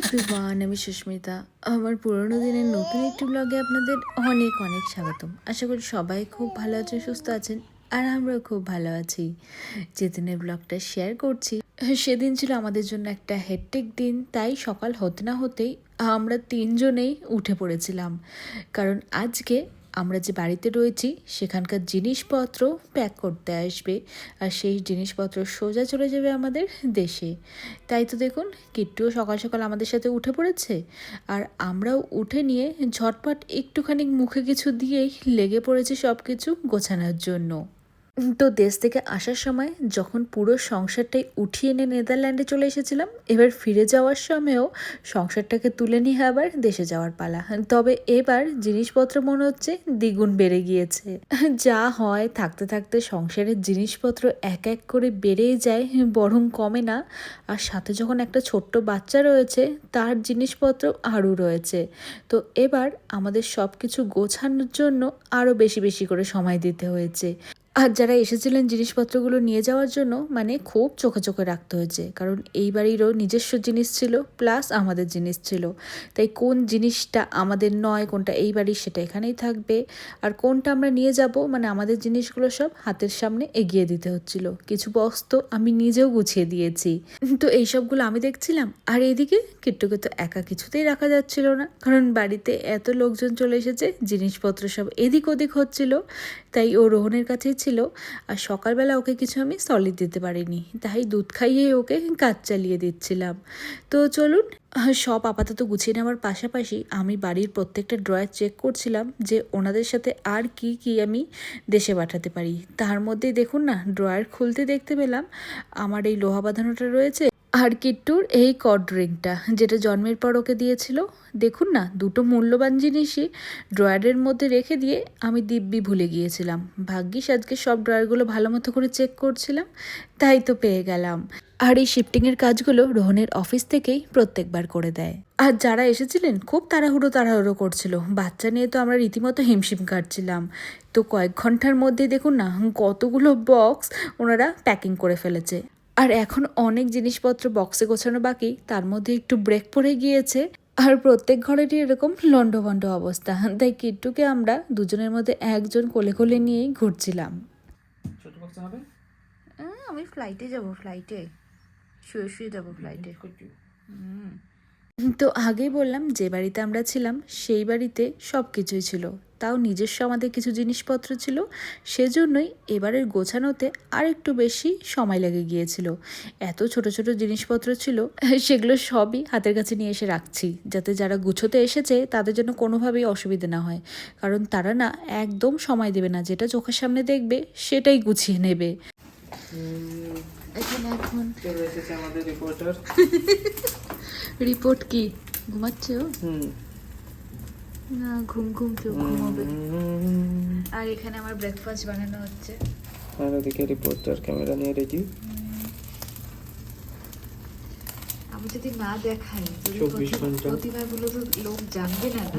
Everyone আমি সুস্মিতা। আমার পুরোনো দিনের নতুন একটি ব্লগে আপনাদের অনেক অনেক স্বাগতম। আশা করি সবাই খুব ভালো আছেন, সুস্থ আছেন, আর আমরাও খুব ভালো আছি। যেদিনের ব্লগটা শেয়ার করছি, সেদিন ছিল আমাদের জন্য একটা হেডটেক দিন। তাই সকাল হতে না হতেই আমরা তিনজনেই উঠে পড়েছিলাম। কারণ আজকে আমরা যে বাড়িতে রয়েছি, সেখানকার জিনিসপত্র প্যাক করতে আসবে আর সেই জিনিসপত্র সোজা চলে যাবে আমাদের দেশে। তাই তো দেখুন, কিট্টুও সকাল সকাল আমাদের সাথে উঠে পড়েছে আর আমরাও উঠে নিয়ে ঝটপট একটুখানি মুখে কিছু দিয়েই লেগে পড়েছে সব কিছু গোছানোর জন্য। তো দেশ থেকে আসার সময় যখন পুরো সংসারটাই উঠিয়ে এনে নেদারল্যান্ডে চলে এসেছিলাম, এবার ফিরে যাওয়ার সময়ও সংসারটাকে তুলে নিয়ে আবার দেশে যাওয়ার পালা। তবে এবার জিনিসপত্র মনে হচ্ছে দ্বিগুণ বেড়ে গিয়েছে। যা হয় থাকতে থাকতে সংসারের জিনিসপত্র এক এক করে বেড়েই যায়, বরং কমে না। আর সাথে যখন একটা ছোট্ট বাচ্চা রয়েছে, তার জিনিসপত্র আরও রয়েছে। তো এবার আমাদের সব কিছু গোছানোর জন্য আরও বেশি বেশি করে সময় দিতে হয়েছে। আর যারা এসেছিলেন জিনিসপত্রগুলো নিয়ে যাওয়ার জন্য মানে খুব চোখে চোখে রাখতে হয়েছে। কারণ এই বাড়িরও নিজস্ব জিনিস ছিল, প্লাস আমাদের জিনিস ছিল। তাই কোন জিনিসটা আমাদের নয়, কোনটা এই বাড়ির সেটা এখানেই থাকবে। আর কোনটা আমরা নিয়ে যাব মানে আমাদের জিনিসগুলো সব হাতের সামনে এগিয়ে দিতে হচ্ছিল। কিছু বস্ত আমি নিজেও গুছিয়ে দিয়েছি। তো এইসবগুলো আমি দেখছিলাম, আর এইদিকে কিট্টুকে তো একা কিছুতেই রাখা যাচ্ছিল না। কারণ বাড়িতে এত লোকজন চলে এসেছে, জিনিসপত্র সব এদিক ওদিক হচ্ছিল। তাই ও রোহনের কাছেই ছিল আর সকালবেলা ওকে কিছু আমি সলিড দিতে পারিনি। তাই দুধ খাইয়ে ওকে কাজ চালিয়ে দিচ্ছিলাম। তো চলুন সব আপাতত গুছিয়ে নেওয়ার পাশাপাশি আমি বাড়ির প্রত্যেকটা ড্রয়ার চেক করছিলাম যে ওনাদের সাথে আর কি কি আমি দেশে পাঠাতে পারি। তার মধ্যেই দেখুন না ড্রয়ার খুলতে দেখতে পেলাম, আমার এই লোহা বাঁধানোটা রয়েছে আর কিট্টুর এই কড ড্রিঙ্কটা যেটা জন্মের পর ওকে দিয়েছিল। দেখুন না, দুটো মূল্যবান জিনিসই ড্রয়ারের মধ্যে রেখে দিয়ে আমি দিব্যি ভুলে গিয়েছিলাম। ভাগ্যিস আজকে সব ড্রয়ারগুলো ভালো মতো করে চেক করছিলাম, তাই তো পেয়ে গেলাম। আর এই শিফটিংয়ের কাজগুলো রোহনের অফিস থেকেই প্রত্যেকবার করে দেয়। আর যারা এসেছিলেন, খুব তাড়াহুড়ো তাড়াহুড়ো করছিল। বাচ্চা নিয়ে তো আমরা রীতিমতো হিমশিম কাটছিলাম তো কয়েক ঘণ্টার মধ্যে দেখুন না, কতগুলো বক্স ওনারা প্যাকিং করে ফেলেছে। আর এখন অনেক জিনিসপত্র বক্সে গোছানো বাকি তার মধ্যে একটু ব্রেক পড়ে গিয়েছে। আর প্রত্যেক ঘরেরই এরকম লন্ডভন্ড অবস্থা। তাই কিট্টুকে আমরা দুজনের মধ্যে একজন কোলে কোলে নিয়েই ঘুরছিলাম। ছোট আমি ফ্লাইটে যাব ফ্লাইটে শুয়ে শুয়ে যাব ফ্লাইটে তো আগেই বললাম যে বাড়িতে আমরা ছিলাম সেই বাড়িতে সব কিছুই ছিল। তাও নিজস্ব আমাদের কিছু জিনিসপত্র ছিল। সেজন্যই এবারের গোছানোতে আর একটু বেশি সময় লেগে গিয়েছিল। এত ছোট ছোট জিনিসপত্র ছিল সেগুলো সবই হাতের কাছে নিয়ে এসে রাখছি যাতে যারা গুছোতে এসেছে তাদের জন্য কোনোভাবেই অসুবিধে না হয়। কারণ তারা না একদম সময় দেবে না যেটা চোখের সামনে দেখবে সেটাই গুছিয়ে নেবে। এখানে এখন চলে এসেছে আমাদের রিপোর্টার রিপোর্ট কি? ঘুমাচ্ছে ও? হুম। না ঘুম ঘুম চোখ ঘুমাবে। আর এখানে আমার ব্রেকফাস্ট বানানো হচ্ছে। আর ওদিকে রিপোর্টার ক্যামেরা নিয়ে রেডি আমি যদি না দেখাই যদি 24 প্রতি- ঘণ্টা। প্রতিভাগুলো তো লোক জানবে না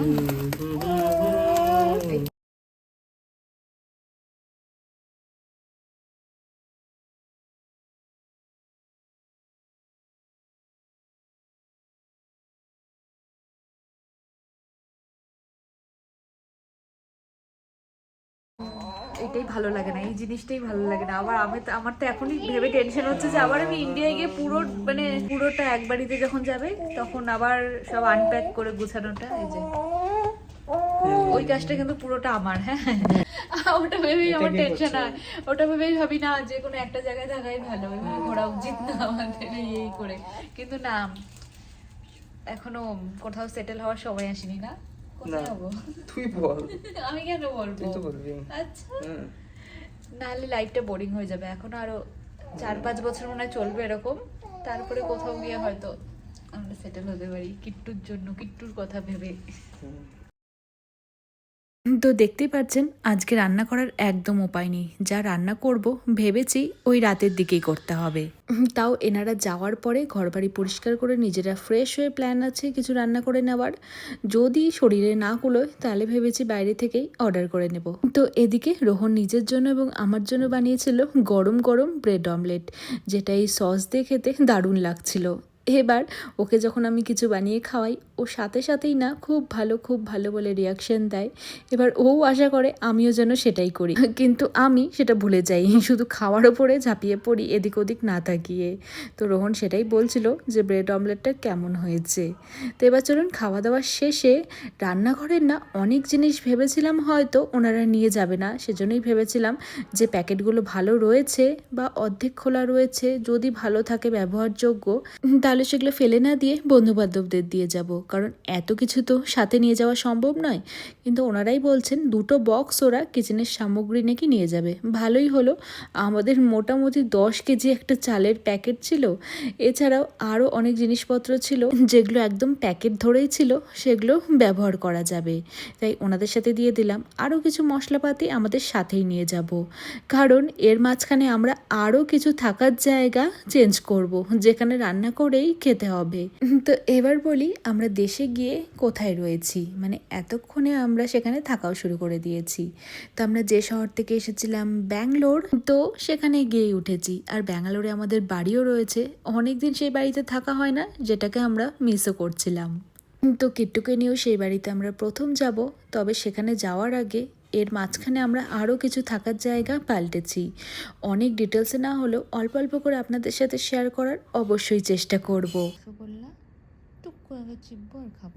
এটাই ভালো লাগে না এই জিনিসটাই ভালো লাগে না। আবার আমি তো- আমার তো এখনই ভেবে টেনশন হচ্ছে যে আবার আমি ইন্ডিয়ায় গিয়ে পুরো মানে পুরোটা এক বাড়িতে যখন যাবে তখন আবার সব আনপ্যাক করে গুছানোটা এই যে। ওই কাজটা কিন্তু পুরোটা আমার হ্যাঁ। ওটা ভেবেই আমার টেনশন? হয় ওটা ভেবেই ভাবি না যে কোনো একটা জায়গায় থাকাই ভালো ওইভাবে ঘোরা উচিত না আমাদের এই করে। কিন্তু না এখনও কোথাও সেটেল হওয়ার সময় আসেনি না। না। তুই বল। আমি কেন বলব? তুই তো বলবি। আচ্ছা। নাহলে লাইফটা বোরিং হয়ে যাবে। এখন আরও চার পাঁচ বছর মনে হয় চলবে এরকম। তারপরে কোথাও গিয়ে হয়তো আমরা সেটেল হতে পারি। কিট্টুর জন্য কিট্টুর কথা ভেবে। তো দেখতেই পাচ্ছেন, আজকে রান্না করার একদম উপায় নেই। যা রান্না করব, ভেবেছি ওই রাতের দিকেই করতে হবে। তাও এনারা যাওয়ার পরে ঘরবাড়ি পরিষ্কার করে নিজেরা ফ্রেশ হয়ে প্ল্যান আছে কিছু রান্না করে নেওয়ার। যদি শরীরে না কুলোয়, তাহলে ভেবেছি বাইরে থেকেই অর্ডার করে নেব। তো এদিকে রোহন নিজের জন্য এবং আমার জন্য বানিয়েছিল গরম গরম ব্রেড অমলেট যেটা এই সস দিয়ে খেতে দারুণ লাগছিল। এবার ওকে যখন আমি কিছু বানিয়ে খাওয়াই, ও সাথে সাথেই না খুব ভালো খুব ভালো বলে রিয়াকশন দেয়। এবার ও আশা করে আমিও যেন সেটাই করি। কিন্তু আমি সেটা ভুলে যাই, শুধু খাওয়ার ওপরে ঝাঁপিয়ে পড়ি, এদিক ওদিক না তাকিয়ে। তো রোহন সেটাই বলছিল যে ব্রেড অমলেটটা কেমন হয়েছে। তো এবার চলুন খাওয়া দাওয়া শেষে রান্নাঘরের না অনেক জিনিস ভেবেছিলাম হয়তো ওনারা নিয়ে যাবে না। সেজন্যই ভেবেছিলাম যে প্যাকেটগুলো ভালো রয়েছে বা অর্ধেক খোলা রয়েছে, যদি ভালো থাকে ব্যবহারযোগ্য তাহলে সেগুলো ফেলে না দিয়ে বন্ধুবান্ধবদের দিয়ে যাব। কারণ এত কিছু তো সাথে নিয়ে যাওয়া সম্ভব নয়। কিন্তু ওনারাই বলছেন, দুটো বক্স ওরা কিচেনের সামগ্রী নাকি নিয়ে যাবে। ভালোই হলো। আমাদের মোটামুটি দশ কেজি একটা চালের প্যাকেট ছিল। এছাড়াও আরও অনেক জিনিসপত্র ছিল, যেগুলো একদম প্যাকেট ধরেই ছিল, সেগুলো ব্যবহার করা যাবে। তাই ওনাদের সাথে দিয়ে দিলাম। আরও কিছু মশলাপাতি আমাদের সাথেই নিয়ে যাব। কারণ এর মাঝখানে আমরা আরও কিছু থাকার জায়গা চেঞ্জ করব, যেখানে রান্না করেই খেতে হবে। তো এবার বলি আমরা দেশে গিয়ে কোথায় রয়েছি। মানে এতক্ষণে আমরা সেখানে থাকাও শুরু করে দিয়েছি। তো আমরা যে শহর থেকে এসেছিলাম ব্যাঙ্গালোর, তো সেখানে গিয়েই উঠেছি। আর ব্যাঙ্গালোরে আমাদের বাড়িও রয়েছে। অনেক দিন সেই বাড়িতে থাকা হয় না, যেটাকে আমরা মিসও করছিলাম। তো কিট্টুকে নিয়েও সেই বাড়িতে আমরা প্রথম যাব। তবে সেখানে যাওয়ার আগে এর মাঝখানে আমরা আরও কিছু থাকার জায়গা পাল্টেছি। অনেক ডিটেলসে না হলেও অল্প অল্প করে আপনাদের সাথে শেয়ার করার অবশ্যই চেষ্টা করব। রসগোল্লা? টুক করে চিপবো আর খাব।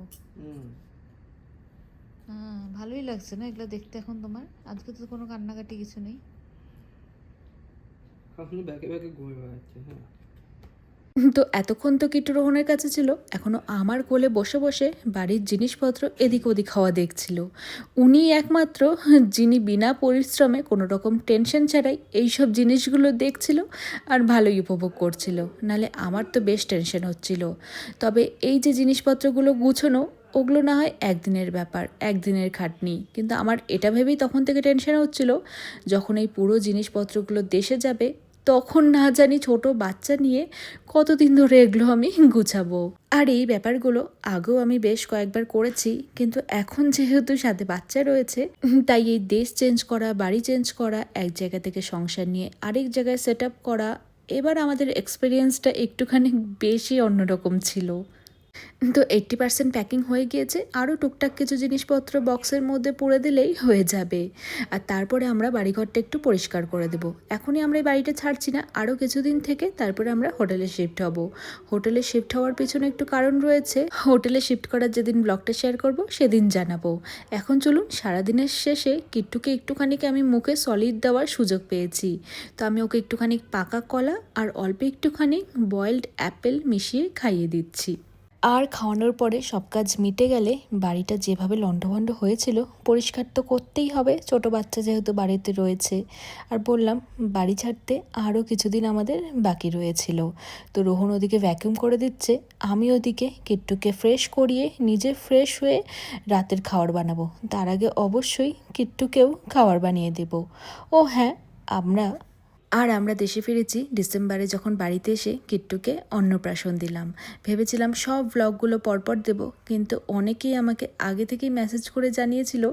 হ্যাঁ ভালোই লাগছে না এগুলো দেখতে এখন তোমার? আজকে তো কোনো কান্নাকাটি কিছু নেই। ব্যাকে ব্যাকে ঘুরে বেড়াচ্ছে হ্যাঁ। তো এতক্ষণ তো কিট্টু রোহনের কাছে ছিল এখনও আমার কোলে বসে বসে বাড়ির জিনিসপত্র এদিক ওদিক হওয়া দেখছিল। উনি একমাত্র, যিনি বিনা পরিশ্রমে কোনো রকম টেনশন ছাড়াই এইসব জিনিসগুলো দেখছিল আর ভালোই উপভোগ করছিল, নালে আমার তো বেশ টেনশন হচ্ছিল। তবে এই যে জিনিসপত্রগুলো গুছোনো, ওগুলো না হয় একদিনের ব্যাপার, একদিনের খাটনি। কিন্তু আমার এটা ভেবেই তখন থেকে টেনশন হচ্ছিল, যখন এই পুরো জিনিসপত্রগুলো দেশে যাবে তখন না জানি ছোট বাচ্চা নিয়ে কতদিন ধরে এগুলো আমি গুছাবো। আর এই ব্যাপারগুলো আগেও আমি বেশ কয়েকবার করেছি, কিন্তু এখন যেহেতু সাথে বাচ্চা রয়েছে, তাই এই দেশ চেঞ্জ করা, বাড়ি চেঞ্জ করা, এক জায়গা থেকে সংসার নিয়ে আরেক জায়গায় সেট করা, এবার আমাদের এক্সপিরিয়েন্সটা একটুখানি বেশি অন্যরকম ছিল। তো এইট্টি পার্সেন্ট প্যাকিং হয়ে গিয়েছে। আরও টুকটাক কিছু জিনিসপত্র বক্সের মধ্যে পুরে দিলেই হয়ে যাবে। আর তারপরে আমরা বাড়িঘরটা একটু পরিষ্কার করে দেবো। এখনই আমরা এই বাড়িটা ছাড়ছি না আরও কিছুদিন থেকে তারপরে আমরা হোটেলে শিফট হব। হোটেলে শিফট হওয়ার পেছনে একটু কারণ রয়েছে। হোটেলে শিফট করার যেদিন ব্লগটা শেয়ার করব, সেদিন জানাব। এখন চলুন, সারাদিনের শেষে কিট্টুকে একটুখানিকে আমি মুখে সলিড দেওয়ার সুযোগ পেয়েছি। তো আমি ওকে একটুখানি পাকা কলা আর অল্প একটুখানি বয়েলড অ্যাপেল মিশিয়ে খাইয়ে দিচ্ছি। আর খাওয়ানোর পরে সব কাজ মিটে গেলে বাড়িটা যেভাবে লণ্ডভণ্ড হয়েছিল পরিষ্কার তো করতেই হবে। ছোট বাচ্চা যেহেতু বাড়িতে রয়েছে। আর বললাম, বাড়ি ছাড়তে আরও কিছুদিন আমাদের বাকি রয়েছিল। তো রোহন ওদিকে ভ্যাকিউম করে দিচ্ছে, আমি ওদিকে কিট্টুকে ফ্রেশ করিয়ে নিজে ফ্রেশ হয়ে রাতের খাবার বানাবো। তার আগে অবশ্যই কিট্টুকেও খাবার বানিয়ে দেব। ও হ্যাঁ আমরা আর আমরা দেশে ফিরেছি ডিসেম্বরে যখন বাড়িতে এসে কিট্টুকে অন্নপ্রাশন দিলাম। ভেবেছিলাম সব ব্লগগুলো পরপর দেব, কিন্তু অনেকেই আমাকে আগে থেকেই মেসেজ করে জানিয়েছিল,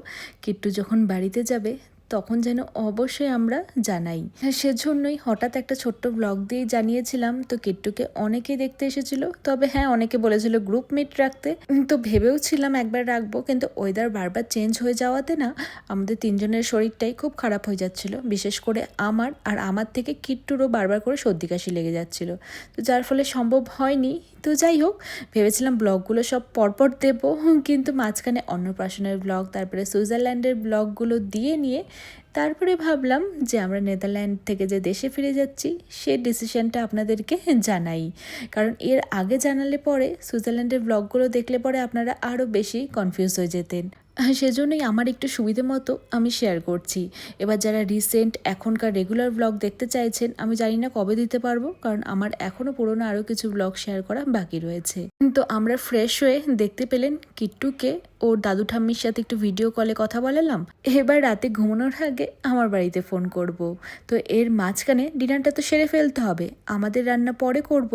কিট্টু যখন বাড়িতে যাবে তখন যেন অবশ্যই আমরা জানাই। হ্যাঁ সেজন্যই হঠাৎ একটা ছোট্ট ব্লগ দিয়ে জানিয়েছিলাম। তো কিট্টুকে অনেকেই দেখতে এসেছিল। তবে হ্যাঁ অনেকে বলেছিল গ্রুপ মিট রাখতে। তো ভেবেও ছিলাম একবার রাখব, কিন্তু ওয়েদার বারবার চেঞ্জ হয়ে যাওয়াতে না, আমাদের তিনজনের শরীরটাই খুব খারাপ হয়ে যাচ্ছিল। বিশেষ করে আমার আর আমার থেকে কিট্টুরও বারবার করে সর্দি কাশি লেগে যাচ্ছিল। তো যার ফলে সম্ভব হয়নি তো যাই হোক, ভেবেছিলাম ব্লগগুলো সব পরপর দেবো কিন্তু মাঝখানে অন্নপ্রাশনের ব্লগ, তারপরে সুইজারল্যান্ডের ব্লগগুলো দিয়ে নিয়ে তারপরে ভাবলাম যে আমরা নেদারল্যান্ড থেকে যে দেশে ফিরে যাচ্ছি, সে ডিসিশনটা আপনাদেরকে জানাই। কারণ এর আগে জানালে পরে সুইজারল্যান্ডের ব্লগগুলো দেখলে পরে আপনারা আরও বেশি কনফিউজ হয়ে যেতেন। সেজন্যই আমার একটু সুবিধে মতো আমি শেয়ার করছি। এবার যারা রিসেন্ট এখনকার রেগুলার ব্লগ দেখতে চাইছেন, আমি জানি না কবে দিতে পারব, কারণ আমার এখনও পুরোনো আরও কিছু ব্লগ শেয়ার করা বাকি রয়েছে। তো আমরা ফ্রেশ হয়ে দেখতে পেলেন কিট্টুকে, ওর দাদু ঠাম্মির সাথে একটু ভিডিও কলে কথা বলালাম। এবার রাতে ঘুমানোর আগে আমার বাড়িতে ফোন করব। তো এর মাঝখানে ডিনারটা তো সেরে ফেলতে হবে, আমাদের রান্না পরে করব,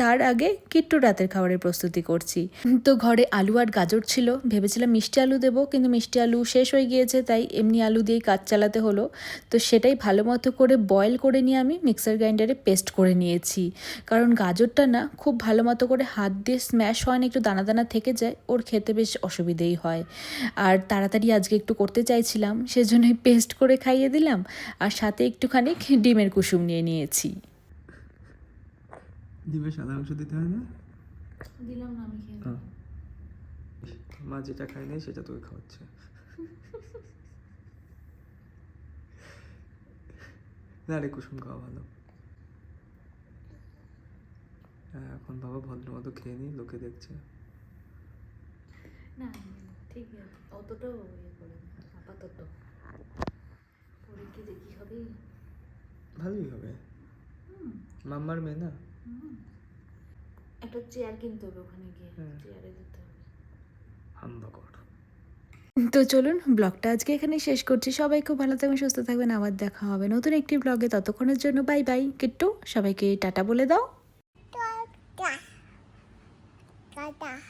তার আগে কিট্টু রাতের খাবারের প্রস্তুতি করছি। তো ঘরে আলু আর গাজর ছিল, ভেবেছিলাম মিষ্টি আলু দেবো কিন্তু মিষ্টি আলু শেষ হয়ে গিয়েছে তাই এমনি আলু দিয়েই কাজ চালাতে হলো। তো সেটাই ভালো মতো করে বয়েল করে নিয়ে আমি মিক্সার গ্রাইন্ডারে পেস্ট করে নিয়েছি। কারণ গাজরটা না খুব ভালো মতো করে হাত দিয়ে স্ম্যাশ হয় না একটু দানা দানা থেকে যায় ওর খেতে বেশ অসুবিধেই হয়। আর তাড়াতাড়ি আজকে একটু করতে চাইছিলাম সেজন্যই পেস্ট করে খাইয়ে দিলাম আর সাথে একটুখানি ডিমের কুসুম নিয়ে নিয়েছি। ডিমে সাদা অংশ দিতে হয় না? দিলাম না আমি খেয়ে হ্যাঁ। মা যেটা খায় নাই সেটা তোকে খাওয়াচ্ছে। না রে কুসুম খাওয়া ভালো। হ্যাঁ, এখন বাবা ভদ্র মতো খেয়ে নি লোকে দেখছে। না ঠিক আছে অতটাও ইয়ে করে আপাতত। পরে কি দেখি হবে? ভালোই হবে। মাম্মার মেয়ে না? একটা চেয়ার কিনতে হবে ওখানে গিয়ে। চেয়ারে দিতে হবে। হাম্বা তো চলুন ব্লগটা আজকে এখানে শেষ করছি। সবাই খুব ভালো থাকবেন সুস্থ থাকবেন। আবার দেখা হবে নতুন একটি ব্লগে। ততক্ষণের জন্য বাই বাই। কিট্টু সবাইকে টাটা বলে দাও। Tata.